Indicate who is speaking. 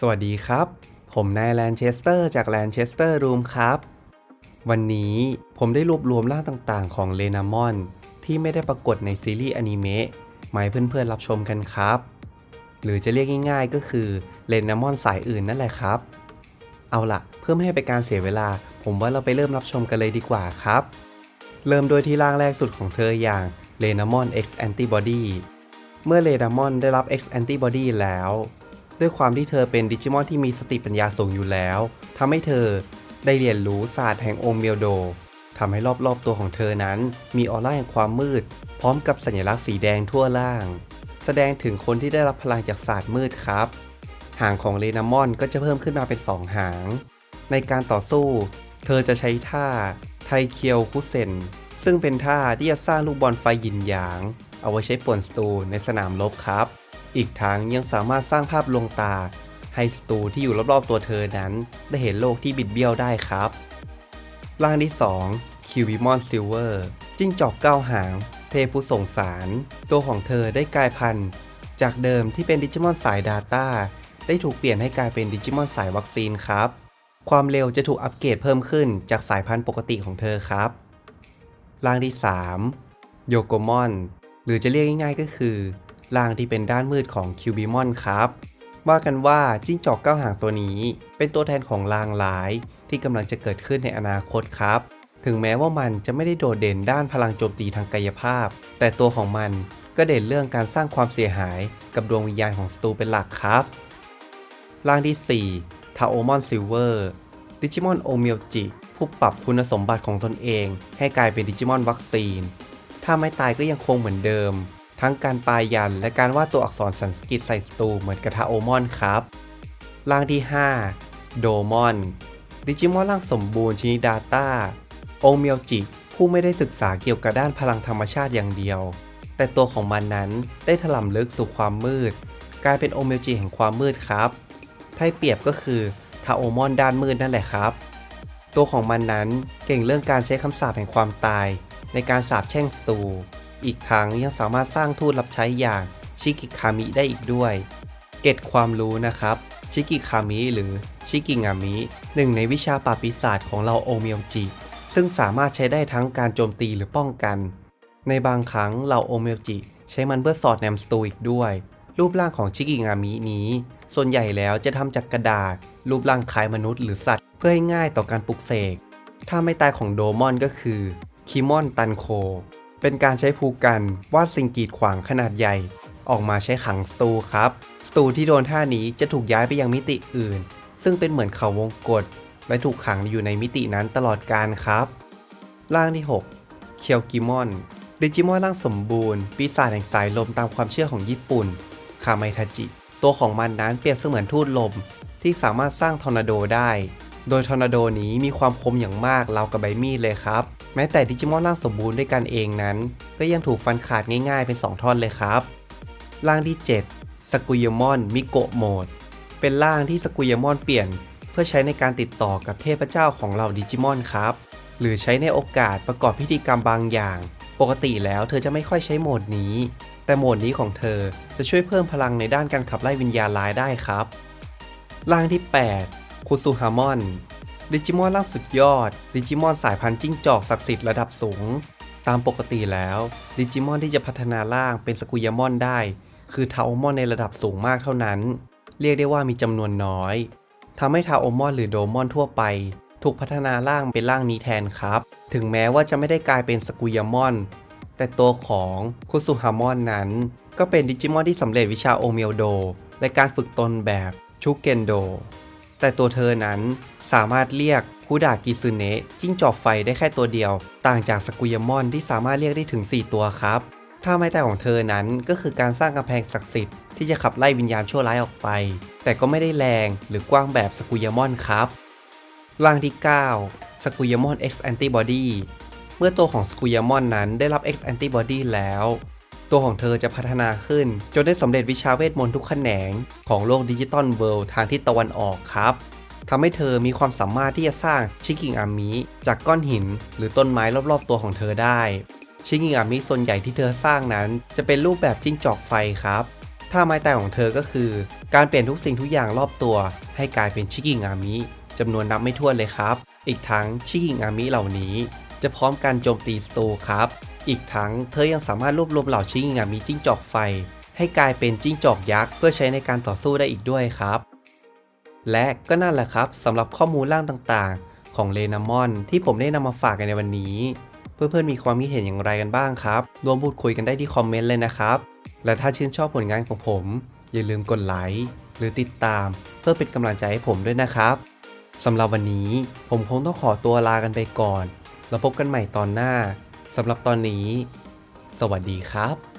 Speaker 1: สวัสดีครับ ผมนายแลนเชสเตอร์จากแลนเชสเตอร์รูมครับ วันนี้ผมได้รวบรวมร่างต่างๆ ของเลนามอนที่ไม่ได้ปรากฏในซีรีส์อนิเมะมาให้เพื่อนๆรับชมกันครับ หรือจะเรียกง่ายๆ ก็คือเลนามอนสายอื่นนั่นแหละครับ เอาล่ะ เพื่อไม่ให้เป็นการเสียเวลา ผมว่าเราไปเริ่มรับชมกันเลยดีกว่าครับ เริ่มโดยที่ร่างแรกสุดของเธออย่างเลนามอน X Antibody เมื่อเลนามอนได้รับ X Antibody แล้ว ด้วยความที่เธอเป็นดิจิมอนที่มีสติปัญญาสูงอยู่แล้วทำให้เธอได้เรียนรู้ศาสตร์แห่งโอมเมลโดทำให้รอบๆตัวของเธอนั้น มีออร่าแห่งความมืด พร้อมกับสัญลักษณ์สีแดงทั่วร่าง แสดงถึงคนที่ได้รับพลังจากศาสตร์มืดครับ หางของเลนามอนก็จะเพิ่มขึ้นมาเป็น 2 หาง ในการต่อสู้ เธอจะใช้ท่าไทเคียวคุเซนซึ่งเป็นท่าที่จะสร้างลูกบอลไฟหยินหยาง เอาไว้ใช้ป่วนศัตรูในสนามรบครับ อีกทั้งยังสามารถสร้างภาพลวงตา ให้ศัตรูที่อยู่รอบๆตัวเธอนั้น ได้เห็นโลกที่บิดเบี้ยวได้ครับร่างที่ 2 คิวิมอนซิลเวอร์จิ้งจอกเก้าหาง เทพุส่งสาร ตัวของเธอได้กลายพันธุ์จากเดิมที่เป็นดิจิมอนสาย Data ได้ถูกเปลี่ยนให้กลายเป็นดิจิมอนสายวัคซีนครับ ความเร็วจะถูกอัปเกรดเพิ่มขึ้นจากสายพันธุ์ปกติของเธอครับร่างที่ 3 โยโกมอน หรือจะเรียกง่ายๆก็คือ ร่างที่เป็นด้านมืดของคิวบิมอนครับ ว่ากันว่าจิ้งจอกเก้าหางตัวนี้ เป็นตัวแทนของลางร้าย ที่กำลังจะเกิดขึ้นในอนาคตครับ ถึงแม้ว่ามันจะไม่ได้โดดเด่นด้านพลังโจมตีทางกายภาพ แต่ตัวของมันก็เด่นเรื่องการสร้างความเสียหายกับดวงวิญญาณของศัตรูเป็นหลักครับร่างที่4ทาโอมอนซิลเวอร์ดิจิมอนโอเมลจิผู้ปรับคุณสมบัติของตนเอง ให้กลายเป็นดิจิมอนวัคซีน ถ้าไม่ตายก็ยังคงเหมือนเดิม ทั้งการปายันและการวาดตัวอักษรสันสกฤตใส่ศัตรูเหมือนกับทาโอมอนครับ ร่างที่ 5 โดมอน ดิจิมอนร่างสมบูรณ์ชนิดดาต้าโอเมียวจิผู้ไม่ได้ศึกษาเกี่ยวกับด้านพลังธรรมชาติอย่างเดียว แต่ตัวของมันนั้นได้ถล่ำลึกสู่ความมืด กลายเป็นโอเมียวจิแห่งความมืดครับถ้าเปรียบก็คือทาโอมอนด้านมืดนั่นแหละครับ ตัวของมันนั้นเก่งเรื่องการใช้คำสาปแห่งความตาย ในการสาปแช่งศัตรู อีกทั้งยังสามารถสร้างทูตรับใช้อย่างชิกิคามิได้อีกด้วย เกร็ดความรู้นะครับชิกิคามิหรือชิกิงามิหนึ่งในวิชาปราปีศาจของเราโอเมียวจิ ซึ่งสามารถใช้ได้ทั้งการโจมตีหรือป้องกัน ในบางครั้งเราโอเมียวจิ ใช้มันเพื่อสอดแนมศัตรูอีกด้วย รูปร่างของชิกิงามินี้ ส่วนใหญ่แล้วจะทำจากกระดาษ รูปร่างคล้ายมนุษย์หรือสัตว์ เพื่อให้ง่ายต่อการปลุกเสกถ้าไม่ตายของโดมอนก็คือคิมอนตันโค เป็นการใช้ภูกันวาดสิ่งกีดขวางขนาดใหญ่ ออกมาใช้ขังสตูครับ สตูที่โดนท่านี้จะถูกย้ายไปยังมิติอื่น ซึ่งเป็นเหมือนเขาวงกฏและถูกขังอยู่ในมิตินั้นตลอดกาลครับ ร่างที่ 6 เคียวกิมอนดิจิมอนร่างสมบูรณ์ ปีศาจแห่งสายลมตามความเชื่อของญี่ปุ่น คาไมทาจิ ตัวของมันนั้นเปรียบเสมือนทูตลม ที่สามารถสร้างทอร์นาโดได้ โดยทอร์นาโดนี้มีความคมอย่างมากราวกับใบมีดเลยครับ แม้แต่ดิจิมอนร่างสมบูรณ์ด้วยกันเองนั้น ก็ยังถูกฟันขาดง่ายๆเป็น 2 ท่อนเลยครับ ร่างที่ 7 สกุยมอนมิโกะโหมด เป็นร่างที่สกุยมอนเปลี่ยน เพื่อใช้ในการติดต่อกับเทพเจ้าของเราดิจิมอนครับ หรือใช้ในโอกาสประกอบพิธีกรรมบางอย่าง ปกติแล้วเธอจะไม่ค่อยใช้โหมดนี้ แต่โหมดนี้ของเธอจะช่วยเพิ่มพลังในด้านการขับไล่วิญญาณร้ายได้ครับ ร่างที่ 8 คุซุฮามอน ดิจิมอนร่างสุดยอด ดิจิมอนสายพันธุ์จิ้งจอกศักดิ์สิทธิ์ระดับสูง ตามปกติแล้ว ดิจิมอนที่จะพัฒนาร่างเป็นสกุยามอนได้ คือทาโอมอนในระดับสูงมากเท่านั้น เรียกได้ว่ามีจำนวนน้อยทำให้ทาโอมอนหรือโดมอนทั่วไป ถูกพัฒนาร่างเป็นร่างนี้แทนครับ ถึงแม้ว่าจะไม่ได้กลายเป็นสกุยามอน แต่ตัวของคุซุฮามอนนั้น ก็เป็นดิจิมอนที่สำเร็จวิชาโอเมลโด และการฝึกตนแบบชุเกนโด แต่ตัวเธอนั้นสามารถเรียกคูดากิซึเนะจิ้งจอกไฟได้แค่ตัวเดียว ต่างจากสกุยมอนที่สามารถเรียกได้ถึง 4 ตัวครับถ้าไม้แต่ของเธอนั้นก็คือการสร้างกำแพงศักดิ์สิทธิ์ที่จะขับไล่วิญญาณชั่วร้ายออกไป แต่ก็ไม่ได้แรงหรือกว้างแบบสกุยมอนครับร่างที่ 9 สกุยมอน X Antibody เมื่อตัวของสกุยมอนนั้นได้รับ X Antibody แล้ว ตัวของเธอจะพัฒนาขึ้น จนได้สำเร็จวิชาเวทมนต์ทุกแขนง ของโลกดิจิตอลเวิลด์ทางทิศตะวันออกครับทำให้เธอมีความสามารถที่จะสร้างชิกิงอามิจากก้อนหิน หรือต้นไม้รอบๆ ตัวของเธอได้ ชิกิงอามิส่วนใหญ่ที่เธอสร้างนั้น จะเป็นรูปแบบจิ้งจอกไฟครับถ้าท่าไม้ตายของเธอก็คือ การเปลี่ยนทุกสิ่งทุกอย่างรอบตัว ให้กลายเป็นชิกิงอามิจำนวนนับไม่ถ้วนเลยครับ อีกทั้งชิกิงอามิเหล่านี้ จะพร้อมการโจมตีศัตรูครับ อีกทั้งเธอยังสามารถรวบรวมเหล่าชิกิงามิจิ้งจอกไฟ ให้กลายเป็นจิ้งจอกยักษ์เพื่อใช้ในการต่อสู้ได้อีกด้วยครับ และก็นั่นแหละครับสำหรับข้อมูลร่างต่างๆ ของเลนามอนที่ผมได้นำมาฝากกันในวันนี้ เพื่อนๆมีความคิดเห็นอย่างไรกันบ้างครับ รวมพูดคุยกันได้ที่คอมเมนต์เลยนะครับ และถ้าชื่นชอบผลงานของผม อย่าลืมกดไลค์หรือติดตามเพื่อเป็นกำลังใจให้ผมด้วยนะครับสำหรับวันนี้ผมคงต้องขอตัวลากันไปก่อน แล้วพบกันใหม่ตอนหน้า สำหรับตอนนี้ สวัสดีครับ